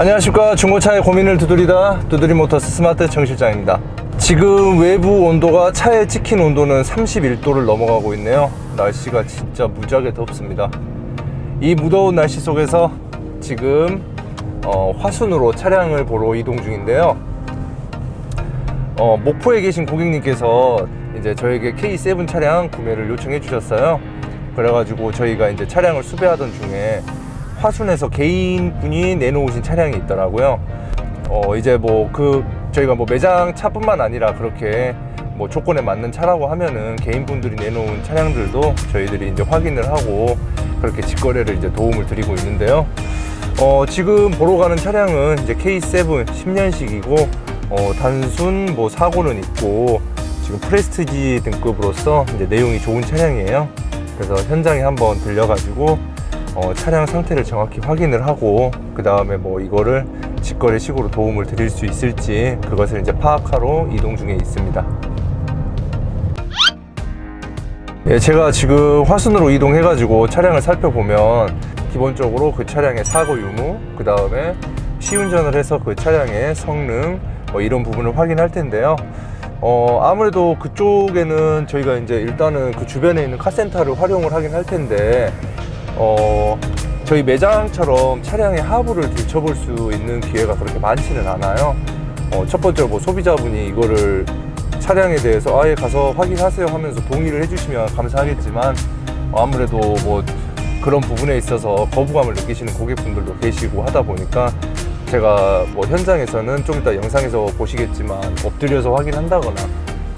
안녕하십니까. 중고차의 고민을 두드리다 두드리모터스 스마트 정 실장입니다. 지금 외부 온도가 차에 찍힌 온도는 31도를 넘어가고 있네요. 날씨가 진짜 무지하게 덥습니다. 이 무더운 날씨 속에서 지금 어, 화순으로 차량을 보러 이동 중인데요. 어, 목포에 계신 고객님께서 이제 저에게 K7 차량 구매를 요청해 주셨어요. 그래가지고 저희가 이제 차량을 수배하던 중에 화순에서 개인분이 내놓으신 차량이 있더라고요. 어, 이제 뭐 그 저희가 뭐 매장 차뿐만 아니라 그렇게 뭐 조건에 맞는 차라고 하면은 개인분들이 내놓은 차량들도 저희들이 이제 확인을 하고 그렇게 직거래를 이제 도움을 드리고 있는데요. 어, 지금 보러 가는 차량은 이제 K7 10년식이고 어, 단순 뭐 사고는 있고 지금 프레스티지 등급으로서 이제 내용이 좋은 차량이에요. 그래서 현장에 한번 들려가지고 어, 차량 상태를 정확히 확인을 하고 그 다음에 뭐 이거를 직거래식으로 도움을 드릴 수 있을지 그것을 이제 파악하러 이동 중에 있습니다. 예, 제가 지금 화순으로 이동해 가지고 차량을 살펴보면 기본적으로 그 차량의 사고 유무, 그 다음에 시운전을 해서 그 차량의 성능, 뭐 이런 부분을 확인할 텐데요. 어, 아무래도 그쪽에는 저희가 이제 일단은 그 주변에 있는 카센터를 활용을 하긴 할 텐데, 어, 저희 매장처럼 차량의 하부를 들춰볼 수 있는 기회가 그렇게 많지는 않아요. 어, 첫 번째로 뭐 소비자분이 이거를 차량에 대해서 아예 가서 확인하세요 하면서 동의를 해주시면 감사하겠지만 어, 아무래도 뭐 그런 부분에 있어서 거부감을 느끼시는 고객분들도 계시고 하다 보니까 제가 뭐 현장에서는 좀 이따 영상에서 보시겠지만 엎드려서 확인한다거나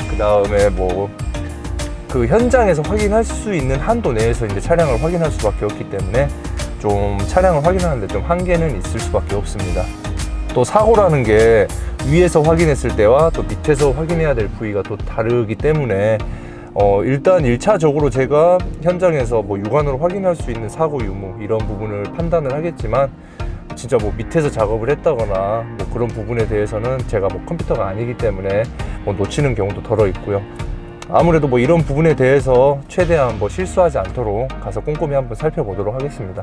그 다음에 뭐 그 현장에서 확인할 수 있는 한도 내에서 이제 차량을 확인할 수밖에 없기 때문에 좀 차량을 확인하는데 좀 한계는 있을 수밖에 없습니다. 또 사고라는 게 위에서 확인했을 때와 또 밑에서 확인해야 될 부위가 또 다르기 때문에 어 일단 일차적으로 제가 현장에서 뭐 육안으로 확인할 수 있는 사고 유무 이런 부분을 판단을 하겠지만 진짜 뭐 밑에서 작업을 했다거나 뭐 그런 부분에 대해서는 제가 뭐 컴퓨터가 아니기 때문에 뭐 놓치는 경우도 덜어 있고요. 아무래도 뭐 이런 부분에 대해서 최대한 뭐 실수하지 않도록 가서 꼼꼼히 한번 살펴보도록 하겠습니다.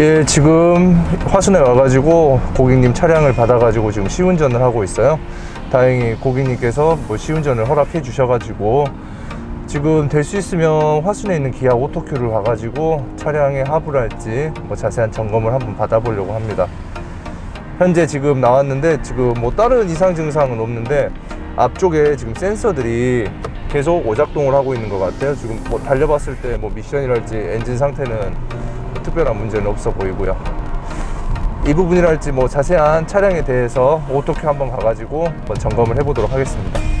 예, 지금 화순에 와가지고 고객님 차량을 받아가지고 지금 시운전을 하고 있어요. 다행히 고객님께서 뭐 시운전을 허락해 주셔가지고 지금 될 수 있으면 화순에 있는 기아 오토큐를 와가지고 차량의 하부랄지 뭐 자세한 점검을 한번 받아보려고 합니다. 현재 지금 나왔는데 지금 뭐 다른 이상 증상은 없는데 앞쪽에 지금 센서들이 계속 오작동을 하고 있는 것 같아요. 지금 뭐 달려봤을 때 뭐 미션이랄지 엔진 상태는 특별한 문제는 없어 보이고요. 이 부분이랄지 뭐 자세한 차량에 대해서 오토큐 한번 가가지고 한번 점검을 해보도록 하겠습니다.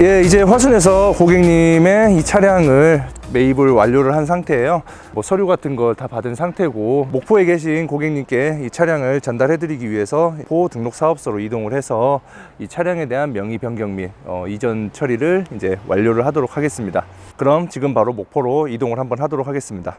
예, 이제 화순에서 고객님의 이 차량을 매입을 완료를 한 상태예요. 뭐 서류 같은 걸 다 받은 상태고 목포에 계신 고객님께 이 차량을 전달해 드리기 위해서 보 등록 사업소로 이동을 해서 이 차량에 대한 명의 변경 및 어, 이전 처리를 이제 완료를 하도록 하겠습니다. 그럼 지금 바로 목포로 이동을 한번 하도록 하겠습니다.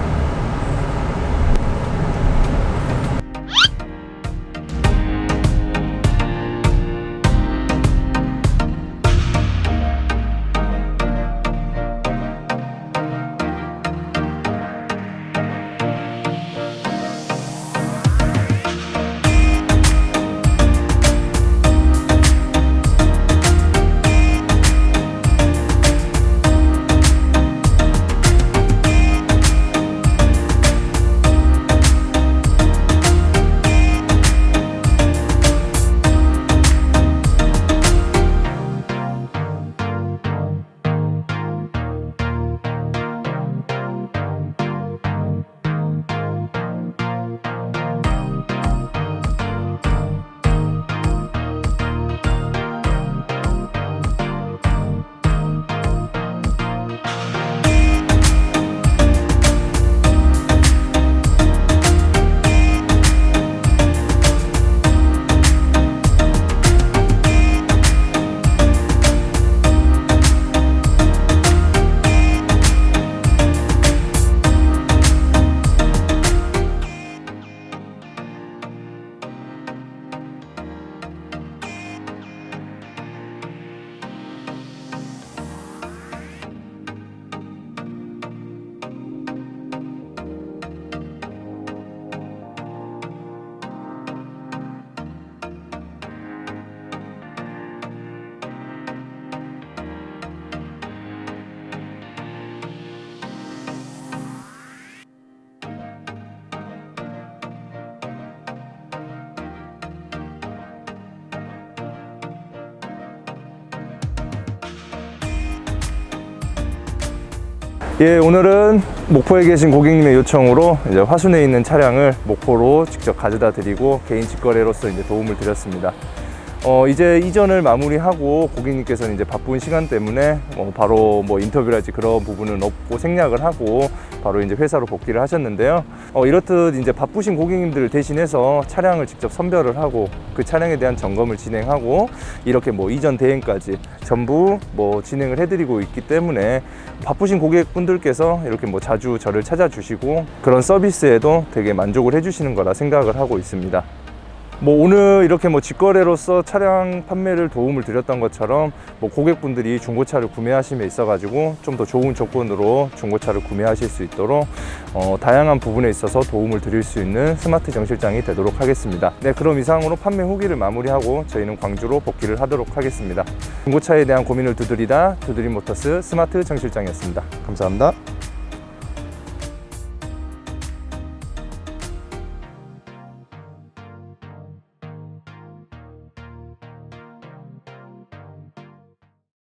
예, 오늘은 목포에 계신 고객님의 요청으로 이제 화순에 있는 차량을 목포로 직접 가져다 드리고 개인 직거래로서 이제 도움을 드렸습니다. 어, 이제 이전을 마무리하고 고객님께서는 이제 바쁜 시간 때문에 어, 바로 뭐 인터뷰라든지 그런 부분은 없고 생략을 하고 바로 이제 회사로 복귀를 하셨는데요. 어, 이렇듯 이제 바쁘신 고객님들을 대신해서 차량을 직접 선별을 하고 그 차량에 대한 점검을 진행하고 이렇게 뭐 이전 대행까지 전부 뭐 진행을 해드리고 있기 때문에 바쁘신 고객분들께서 이렇게 뭐 자주 저를 찾아주시고 그런 서비스에도 되게 만족을 해주시는 거라 생각을 하고 있습니다. 뭐 오늘 이렇게 뭐 직거래로서 차량 판매를 도움을 드렸던 것처럼 뭐 고객분들이 중고차를 구매하심에 있어 가지고 좀 더 좋은 조건으로 중고차를 구매하실 수 있도록 어, 다양한 부분에 있어서 도움을 드릴 수 있는 스마트 정실장이 되도록 하겠습니다. 네, 그럼 이상으로 판매 후기를 마무리하고 저희는 광주로 복귀를 하도록 하겠습니다. 중고차에 대한 고민을 두드리다 두드림 모터스 스마트 정실장이었습니다. 감사합니다.